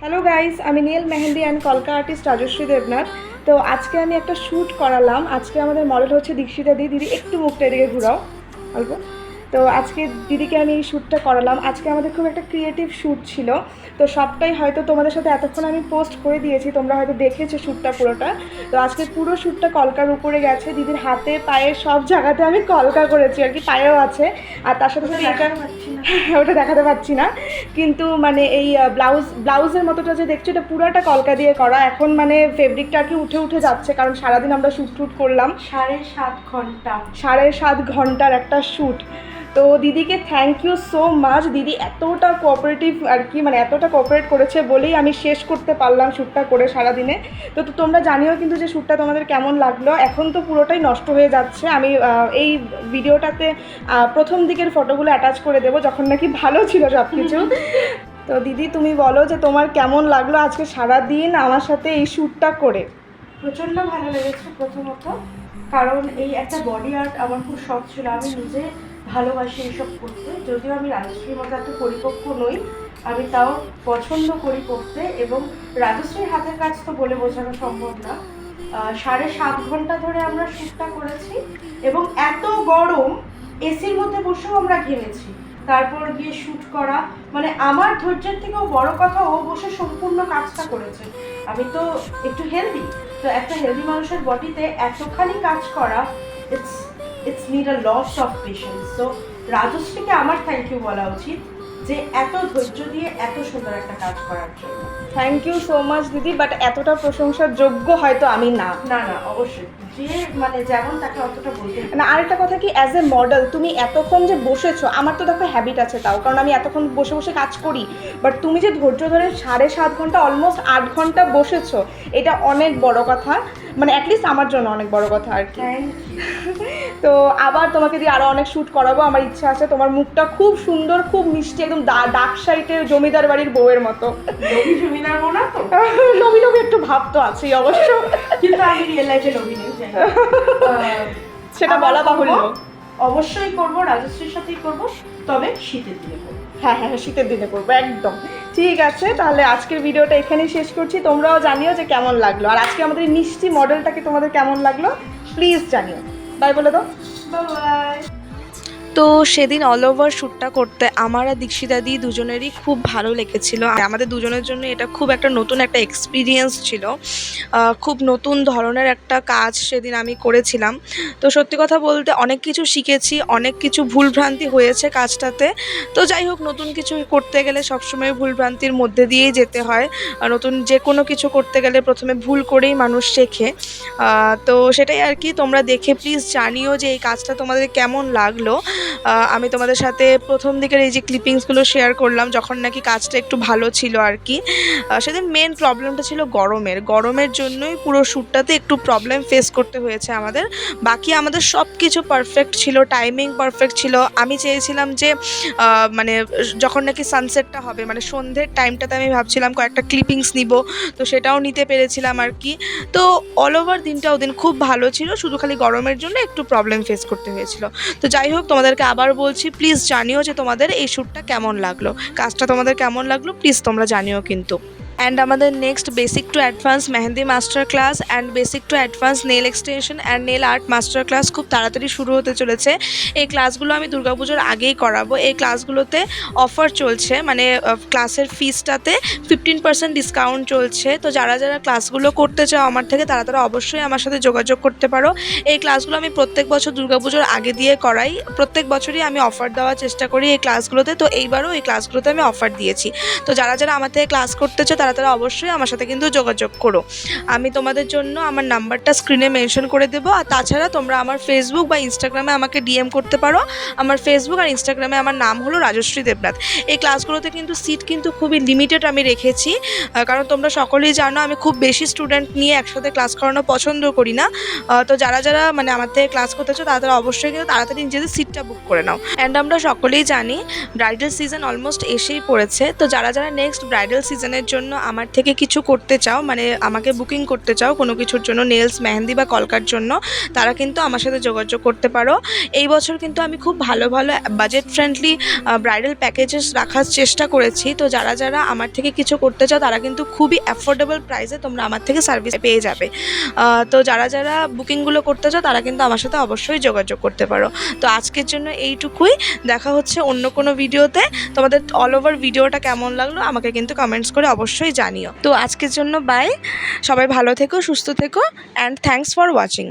Hello guys আমি nail mehendi and কলকা artist Rajashree Debnath. তো আজকে আমি একটা শ্যুট করালাম। আজকে আমাদের মডেল হচ্ছে দীক্ষিতা দি। দিদি, একটু মুখটা এদিকে ঘুরাও। অল্প। তো আজকে দিদিকে আমি এই শ্যুটটা করালাম। আজকে আমাদের খুব একটা ক্রিয়েটিভ শ্যুট ছিল। তো সবটাই হয়তো তোমাদের সাথে এতক্ষণ আমি পোস্ট করে দিয়েছি তোমরা হয়তো দেখেছ শ্যুটটা পুরোটা। তো আজকে পুরো শ্যুটটা কলকার উপরে গেছে দিদির হাতে পায়ে সব জায়গাতে আমি কলকা করেছি আর কি পায়েও আছে। আর তার সাথে সাথে এটা ওটা দেখাতে পাচ্ছি না। কিন্তু মানে এই ব্লাউজ ব্লাউজের মতোটা যে দেখছ এটা পুরাটা কলকা দিয়ে করা। এখন মানে ফেব্রিকটা আর কি উঠে উঠে যাচ্ছে কারণ সারাদিন আমরা শ্যুট টুট করলাম। সাড়ে সাত ঘণ্টা। সাড়ে সাত ঘণ্টার একটা শ্যুট তো দিদিকে থ্যাংক ইউ সো মাচ দিদি এতটা কোঅপারেটিভ আর কি মানে এতটা কোঅপারেট করেছে বলেই আমি শেষ করতে পারলাম শ্যুটটা করে সারাদিনে। তো তোমরা জানিও কিন্তু যে শ্যুটটা তোমাদের কেমন লাগল। এখন তো পুরোটাই নষ্ট হয়ে যাচ্ছে। আমি এই ভিডিওটাতে প্রথম দিকের ফটোগুলো অ্যাটাচ করে দেবো, যখন নাকি ভালো ছিল সব কিছু তো দিদি, তুমি বলো যে তোমার কেমন লাগল আজকে সারাদিন আমার সাথে এই শ্যুটটা করে? প্রচণ্ড ভালো লেগেছে প্রথমত। কারণ এই একটা বডি আর্ট আমার খুব শখ ছিল। আমি নিজে ভালোবাসি এইসব করতে। যদিও আমি রাজশ্রীর মতো এত পরিপক্ক নই, আমি তাও পছন্দ করি করতে এবং রাজশ্রীর হাতের কাজ তো বলে বোঝানো সম্ভব না। সাড়ে সাত ঘণ্টা ধরে আমরা শ্যুটটা করেছি এবং এত গরম এসির মধ্যে বসেও আমরা ঘেমেছি। তারপর গিয়ে শ্যুট করা মানে আমার ধৈর্যের থেকেও বড় কথা ও বসে সম্পূর্ণ কাজটা করেছে। আমি তো একটু হেলদি তো একটা হেলদি মানুষের বডিতে এতখানি কাজ করা it's it's need a lot of patience so রাজশ্রীকে আমার থ্যাংক ইউ বলা উচিত যে এত ধৈর্য দিয়ে এত সুন্দর একটা কাজ করার জন্য। থ্যাংক ইউ সো মাচ দিদি বাট এতটা প্রশংসার যোগ্য হয়তো আমি না। না না অবশ্যই। যে মানে যেমন তাকে অতটা বলতে না আরেকটা কথা কি অ্যাজ এ মডেল তুমি এতক্ষণ যে বসেছো আমার তো দেখো হ্যাবিট আছে তাও কারণ আমি এতক্ষণ বসে বসে কাজ করি বাট তুমি যে ধৈর্য ধরে সাড়ে সাত ঘণ্টা অলমোস্ট আট ঘণ্টা বসেছো এটা অনেক বড় কথা মানে অ্যাটলিস্ট আমার জন্য অনেক বড় কথা আর কি। তো আবার তোমাকে দিয়ে আরও অনেক শ্যুট করাবো আমার ইচ্ছা আছে তোমার মুখটা খুব সুন্দর খুব মিষ্টি একদম ডাক সাইটের জমিদার বাড়ির বউয়ের মতো। জমিনার না তো? নবী নবী একটু ভাব তো আছেই অবশ্য। কিন্তু আমি রিয়েল লাইফে রবি নেই সেটা বলা বাহুল্য। অবশ্যই করব রাজশ্রীর সাথেই করব তবে শীতের দিনে করব। হ্যাঁ হ্যাঁ হ্যাঁ, শীতের দিনে করব একদম। ঠিক আছে তাহলে আজকের ভিডিওটা এখানেই শেষ করছি। তোমরাও জানিও যে কেমন লাগল। আর আজকে আমাদের মিষ্টি মডেলটাকে তোমাদের কেমন লাগল? প্লিজ জানিও। বাই বলে দাও। বাই তো সেদিন অল ওভার শ্যুটটা করতে আমার আর দীক্ষিতা দি দুজনেরই খুব ভালো লেগেছিল। আমাদের দুজনের জন্য এটা খুব একটা নতুন একটা এক্সপিরিয়েন্স ছিল। খুব নতুন ধরনের একটা কাজ সেদিন আমি করেছিলাম। তো সত্যি কথা বলতে অনেক কিছু শিখেছি, অনেক কিছু ভুলভ্রান্তি হয়েছে কাজটাতে। তো যাই হোক, নতুন কিছু করতে গেলে সবসময় ভুলভ্রান্তির মধ্যে দিয়েই যেতে হয়। নতুন যে কোনো কিছু করতে গেলে প্রথমে ভুল করেই মানুষ শেখে। তো সেটাই আর কি, তোমরা দেখে প্লিজ জানিও যে এই কাজটা তোমাদের কেমন লাগল। আমি তোমাদের সাথে প্রথম দিকের এই যে ক্লিপিংসগুলো শেয়ার করলাম, যখন নাকি কাজটা একটু ভালো ছিল আর কি সেদিন মেন প্রবলেমটা ছিল গরমের। গরমের জন্যই পুরো শ্যুটটাতে একটু প্রবলেম ফেস করতে হয়েছে আমাদের। বাকি আমাদের সব কিছু পারফেক্ট ছিল টাইমিং পারফেক্ট ছিল। আমি চেয়েছিলাম যে মানে যখন নাকি সানসেটটা হবে মানে সন্ধ্যের টাইমটাতে আমি ভাবছিলাম কয়েকটা ক্লিপিংস নিব, তো সেটাও নিতে পেরেছিলাম আর কি। তো অল ওভার দিনটা ওদিন খুব ভালো ছিল, শুধু খালি গরমের জন্য একটু প্রবলেম ফেস করতে হয়েছিল। তো যাই হোক তোমাদেরকে আবার বলছি প্লিজ জানিও যে তোমাদের এই শ্যুটটা কেমন লাগল। কাজটা তোমাদের কেমন লাগল প্লিজ তোমরা জানিও কিন্তু। অ্যান্ড আমাদের next basic to advance mehendi master class and basic to advance nail extension and nail art master class খুব তাড়াতাড়ি শুরু হতে চলেছে। এই ক্লাসগুলো আমি দুর্গাপুজোর আগেই করাবো। এই ক্লাসগুলোতে অফার চলছে মানে ক্লাসের ফিসটাতে ফিফটিন পার্সেন্ট ডিসকাউন্ট চলছে। তো যারা যারা ক্লাসগুলো করতে চাও আমার থেকে, তারা তারা অবশ্যই আমার সাথে যোগাযোগ করতে পারো। এই ক্লাসগুলো আমি প্রত্যেক বছর দুর্গাপুজোর আগে দিয়ে করাই। প্রত্যেক বছরই আমি অফার দেওয়ার চেষ্টা করি এই ক্লাসগুলোতে তো এইবারও এই ক্লাসগুলোতে আমি অফার দিয়েছি। তো যারা যারা আমার থেকে ক্লাস করতে চাও তারা তারা অবশ্যই আমার সাথে কিন্তু যোগাযোগ করো। আমি তোমাদের জন্য আমার নাম্বারটা স্ক্রিনে মেনশন করে দেবো। আর তাছাড়া তোমরা আমার ফেসবুক বা ইনস্টাগ্রামে আমাকে ডিএম করতে পারো। আমার ফেসবুক আর ইনস্টাগ্রামে আমার নাম হলো রাজশ্রী দেবনাথ। এই ক্লাসগুলোতে কিন্তু সিট কিন্তু খুবই লিমিটেড আমি রেখেছি। কারণ তোমরা সকলেই জানো, আমি খুব বেশি স্টুডেন্ট নিয়ে একসাথে ক্লাস করানো পছন্দ করি না। তো যারা যারা মানে আমার থেকে ক্লাস করতে চাও, তারা তারা অবশ্যই কিন্তু তাড়াতাড়ি নিজেদের সিটটা বুক করে নাও। অ্যান্ড আমরা সকলেই জানি ব্রাইডাল সিজন অলমোস্ট এসেই পড়েছে। তো যারা যারা নেক্সট ব্রাইডাল সিজনের জন্য আমার থেকে কিছু করতে চাও মানে আমাকে বুকিং করতে চাও কোনো কিছুর জন্য নেলস মেহেন্দি বা কলকার জন্য, তারা কিন্তু আমার সাথে যোগাযোগ করতে পারো। এই বছর কিন্তু আমি খুব ভালো ভালো বাজেট ফ্রেন্ডলি ব্রাইডাল প্যাকেজেস রাখার চেষ্টা করেছি। তো যারা যারা আমার থেকে কিছু করতে চাও, তারা কিন্তু খুবই অ্যাফোর্ডেবল প্রাইসে তোমরা আমার থেকে সার্ভিস পেয়ে যাবে। তো যারা যারা বুকিংগুলো করতে চাও, তারা কিন্তু আমার সাথে অবশ্যই যোগাযোগ করতে পারো। তো আজকের জন্য এইটুকুই। দেখা হচ্ছে অন্য কোনো ভিডিওতে তোমাদের অল ওভার ভিডিওটা কেমন লাগল, আমাকে কিন্তু কমেন্টস করে অবশ্যই জানিও। তো আজকের জন্য বাই সবাই ভালো থেকো সুস্থ থেকো অ্যান্ড থ্যাংকস ফর ওয়াচিং